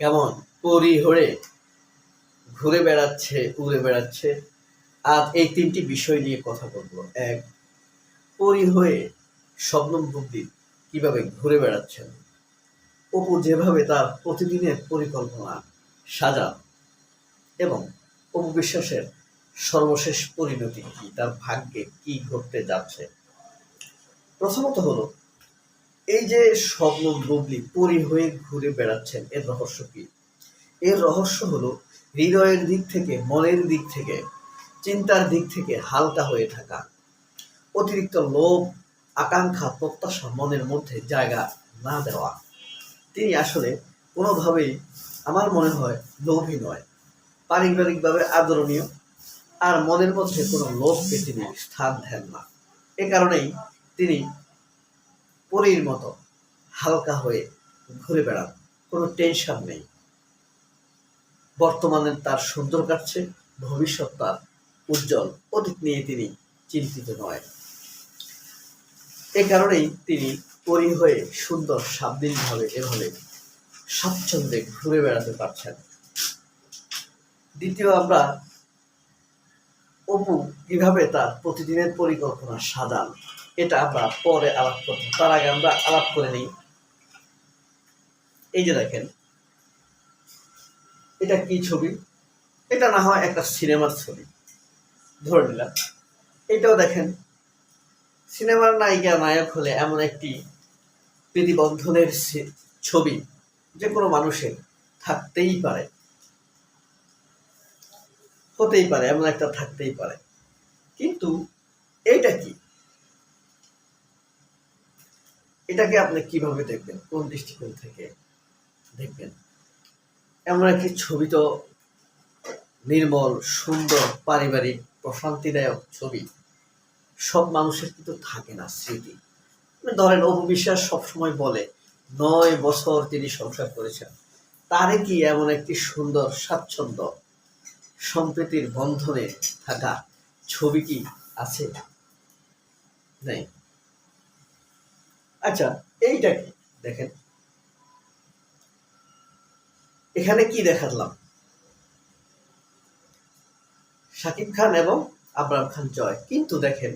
কেমন? পরি হয়ে ঘুরে বেড়াচ্ছে, উড়ে বেড়াচ্ছে। আজ এই তিনটি বিষয় নিয়ে কথা বলব। এক, পরি হয়ে শবনম বুদ্ধি কীভাবে ঘুরে বেড়াচ্ছেন? অপু যেভাবে তার প্রতিদিনের পরিকল্পনা সাজান এবং অপু বিশ্বাসের সর্বশেষ পরিণতি কি? তার ভাগ্যে কি ঘটতে যাচ্ছে? প্রথমত হলো এই যে স্বপ্ন বুবলি পরি হয়ে ঘুরে বেড়াচ্ছেন, এর রহস্য কি? এর রহস্য হলো, হৃদয়ের দিক থেকে, মনের দিক থেকে, চিন্তার দিক থেকে হালকা হয়ে থাকা। অতিরিক্ত লোভ, আকাঙ্ক্ষা, প্রত্যাশা, মনের মধ্যে জায়গা না দেওয়া। তিনি আসলে কোনোভাবেই আমার মনে হয় লোভী নয়। পারিবারিকভাবে আদরণীয়, আর মনের মধ্যে কোনো লোভকে তিনি স্থান দেন না। এ কারণেই তিনি পরীর মতো হালকা হয়ে ঘুরে বেড়ান, কোনো টেনশন নেই। বর্তমানে তার সুন্দর কাটছে, ভবিষ্যৎ তার উজ্জ্বল, অতীত নিয়ে তিনি চিন্তিত নয়। এ কারণেই তিনি পরি হয়ে সুন্দর স্বাধীনভাবে এভাবে স্বাচ্ছন্দ্যে ঘুরে বেড়াতে পারছেন। দ্বিতীয় আমরা অপু কীভাবে তার প্রতিদিনের পরিকল্পনা সাজান এটা আমরা পরে আলাপ করব। তার আগে আমরা আলাপ করে নিই। এই যে দেখেন, এটা কি ছবি? এটা না হয় একটা সিনেমার ছবি। ধরে নিলাম। এটাও দেখেন, সিনেমার নায়িকা, নায়ক হলে এমন একটি প্রতিবন্ধনের ছবি যে কোনো মানুষের থাকতেই পারে। হতেই পারে, এমন একটা থাকতেই পারে। কিন্তু এইটা কি? এটাকে আপনি কীভাবে দেখবেন? কোন দৃষ্টিকোণ থেকে দেখবেন? এমন একটি ছবি তো নির্মল, সুন্দর, পারিবারিক, প্রশান্তিদায়ক ছবি। সব মানুষের কিন্তু থাকে না স্মৃতি। মানে ধরেন অপবিশ্বাস সবসময় বলে, নয় বছর তিনি সংসার করেছেন। তারে কি এমন একটি সুন্দর, স্বাচ্ছন্দ্য, সম্প্রীতির বন্ধনে থাকা ছবি কি আছে? নেই। আচ্ছা এইটা কি? দেখেন। এখানে কি দেখালাম? শাকিব খান এবং আবরাম খান জয়। কিন্তু দেখেন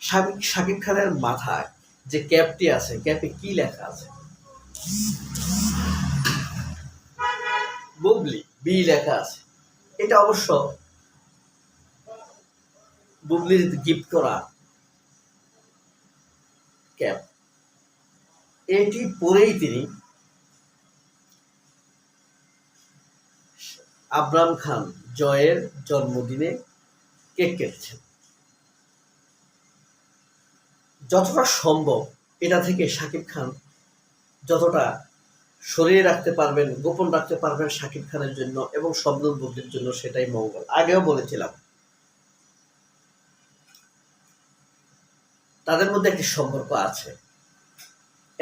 শাকিব শাকিব খানের মাথায় যে ক্যাপটি আছে, ক্যাপে কি লেখা আছে? বুবলি, বি লেখা আছে। এটা অবশ্য বুবলির গিফট করা ক্যাপ। এটি পরেই তিনি আবরাম খান জয়ের জন্মদিনে কেক কেটেছেন। যতটা সম্ভব এটা থেকে শাকিব খান যতটা সরিয়ে রাখতে পারবেন, গোপন রাখতে পারবেন শাকিব খানের জন্য এবং শব্দ বুদ্ধির জন্য সেটাই মঙ্গল। আগেও বলেছিলাম, তাদের মধ্যে একটি সম্পর্ক আছে।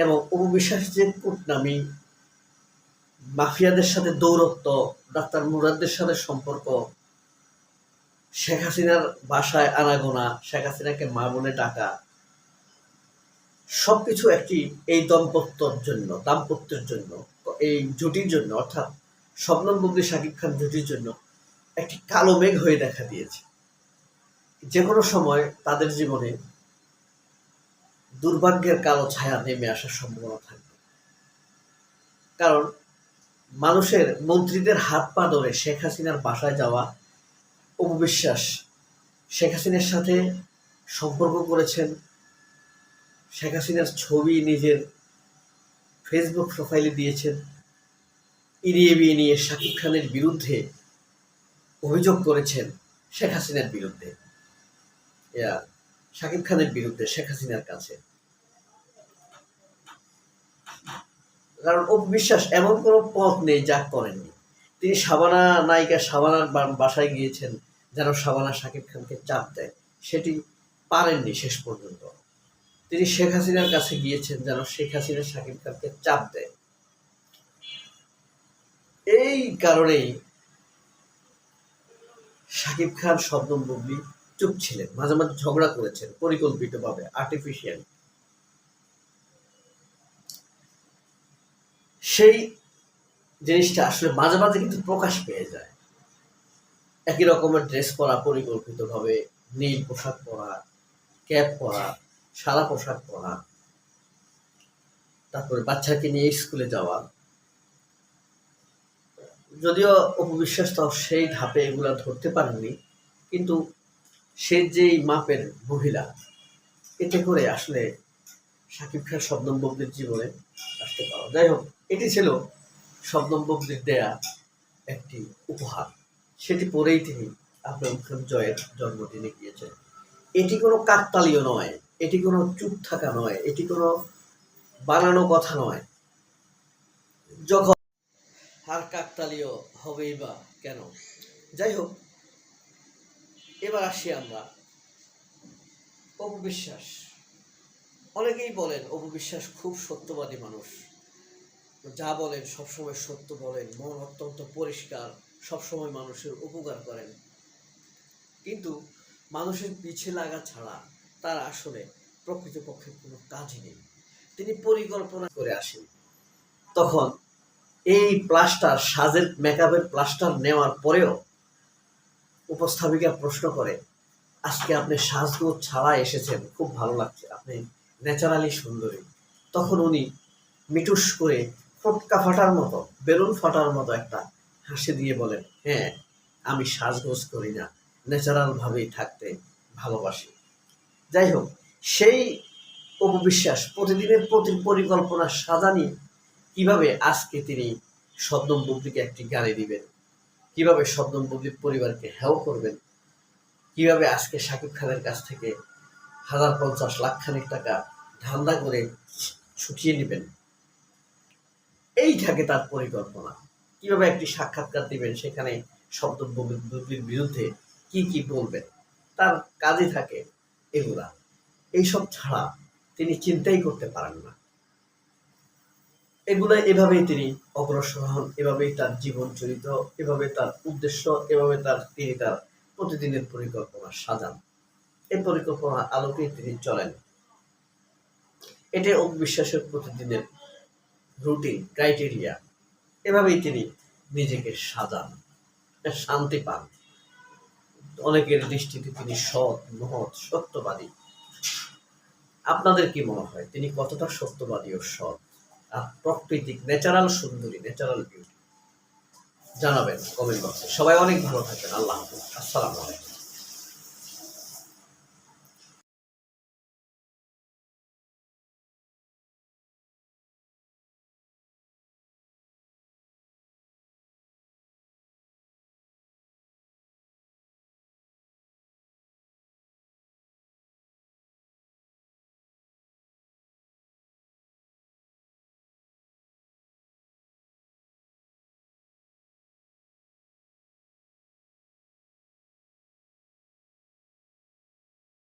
এবং উপবিশ্বাস যে কুটনামি, মাফিয়াদের সাথে দৌরত্ব, ডাক্তার মুরাদদের সাথে সম্পর্ক, শেখ হাসিনার বাসায় আনাগোনা, শেখ হাসিনাকে মা বলে ডাকা, সবকিছু একটি এই দম্পত্যর জন্য, দাম্পত্যের জন্য, এই জুটির জন্য, অর্থাৎ স্বপ্নম বুবলি শাকিব খান জুটির জন্য একটি কালো মেঘ হয়ে দেখা দিয়েছে। যে কোনো সময় তাদের জীবনে দুর্ভাগ্যের কালো ছায়া নেমে আসার সম্ভাবনা থাকবে। কারণ মানুষের, মন্ত্রীদের হাত পা ধরে শেখ হাসিনার বাসায় যাওয়া অপবিশ্বাস শেখ হাসিনার সাথে সম্পর্ক করেছেন, শেখ হাসিনার ছবি নিজের ফেসবুক প্রোফাইলে দিয়েছেন ইরিয়ে বিয়ে নিয়ে শাকিব খানের বিরুদ্ধে অভিযোগ করেছেন শেখ হাসিনার বিরুদ্ধে। শাকিব খানের বিরুদ্ধে শেখ হাসিনার কাছে। কারণ অপবিশ্বাস এমন কোনো পথ নেই যা করেননি। তিনি সাবানা নায়িকা সাবানার বাসায় গিয়েছেন যেন সাবানা শাকিব খানকে চাপ দেয়। সেটি পারেননি শেষ পর্যন্ত। তিনি শেখ হাসিনার কাছে গিয়েছেন যেন শেখ হাসিনা শাকিব খানকে চাপ দেয়। এই কারণেই শাকিব খান শব্দম বুবলি চুপ ছিলেন, মাঝে মাঝে ঝগড়া করেছেন পরিকল্পিতভাবে আর্টিফিশিয়াল সেই জিনিসটা আসলে মাঝে মাঝে কিন্তু প্রকাশ পেয়ে যায়। একই রকমের ড্রেস পরা, পরিকল্পিতভাবে নীল পোশাক পরা, ক্যাপ পরা, সাদা পোশাক পরা, তারপরে বাচ্চাকে নিয়ে স্কুলে যাওয়া। যদিও অপবিশ্বাস তো সেই ধাপে এগুলা ধরতে পারেননি, কিন্তু সে যেই মাপের মহিলা, এতে করে আসলে সাকিব খান শবনম ববলির জীবনে আসতে পাওয়া যাই হোক এটি ছিল শবনম ববলির দেয়া একটি উপহার। সেটি পরেই তিনি আব্রাম খান জয়ের জন্মদিনে গিয়েছেন। এটি কোনো কাকতালীয় নয়, এটি কোনো চুপ থাকা নয়, এটি কোনো বানানো কথা নয়। যখন আর কাকতালীয় হবেই বা কেন? যাই হোক, এবার আসি আমরা অপবিশ্বাস। অনেকেই বলেন অপবিশ্বাস খুব সত্যবাদী মানুষ। যা বলেন সবসময় সত্য বলেন, মন অত্যন্ত পরিষ্কার, সবসময় মানুষের উপকার করেন। কিন্তু মানুষের পিছে লাগা ছাড়া তার আসলে প্রকৃতপক্ষে কোনো কাজই নেই। তিনি পরিকল্পনা করে আসেন। তখন এই প্লাস্টার, সাজের, মেকআপের প্লাস্টার নেওয়ার পরেও উপস্থাপিকা প্রশ্ন করে, আজকে আপনি সাজগোজ ছাড়া এসেছেন, খুব ভালো লাগছে। আপনি ন্যাচারালি সুন্দরী। তখন উনি মিটুস করে ফটকা ফাটার মতো, বেলুন ফাটার মতো একটা হাসি দিয়ে বলেন হ্যাঁ আমি সাজগোজ করি না ন্যাচারাল ভাবেই থাকতে ভালোবাসি। যাই হোক, সেই অপবিশ্বাস প্রতিদিনের প্রতি পরিকল্পনা সাজানি কীভাবে আজকে তিনি শবনম বুবলিকে একটি গাড়ি দিবেন? কীভাবে শবনম বুবলির পরিবারকে হেও করবেন? কীভাবে আজকে শাকিব খানের কাছ থেকে হাজার পঞ্চাশ লাখ খানিক টাকা ধান্দা করে ছুটিয়ে নেবেন? এই থাকে তার পরিকল্পনা। কীভাবে একটি সাক্ষাৎকার দিবেন? সেখানে শব্দ বুবলির বিরুদ্ধে কি কি বলবেন? তার কাজে থাকে এগুলা। এইসব ছাড়া তিনি চিন্তাই করতে পারেন না। এগুলো এভাবেই তিনি অগ্রসর হন, এভাবেই তার জীবন চরিত্র, এভাবে তার উদ্দেশ্য, এভাবে তার তিনি তার প্রতিদিনের পরিকল্পনা সাজান। এই পরিকল্পনার আলোকেই তিনি চলেন। এটাই অবিশ্বাসের প্রতিদিনের রুটিন, ক্রাইটেরিয়া, এভাবেই তিনি নিজেকে সাজান শান্তি পান। অনেকের দৃষ্টিতে তিনি সৎ, মহৎ, সত্যবাদী। আপনাদের কি মনে হয়, তিনি কতটা সত্যবাদী ও সৎ? আর প্রাকৃতিক ন্যাচারাল সুন্দরী ন্যাচারাল বিউটি জানাবেন কমেন্ট বক্সে। সবাই অনেক ভালো থাকবেন। আল্লাহ হাফিজ। আসসালামু আলাইকুম।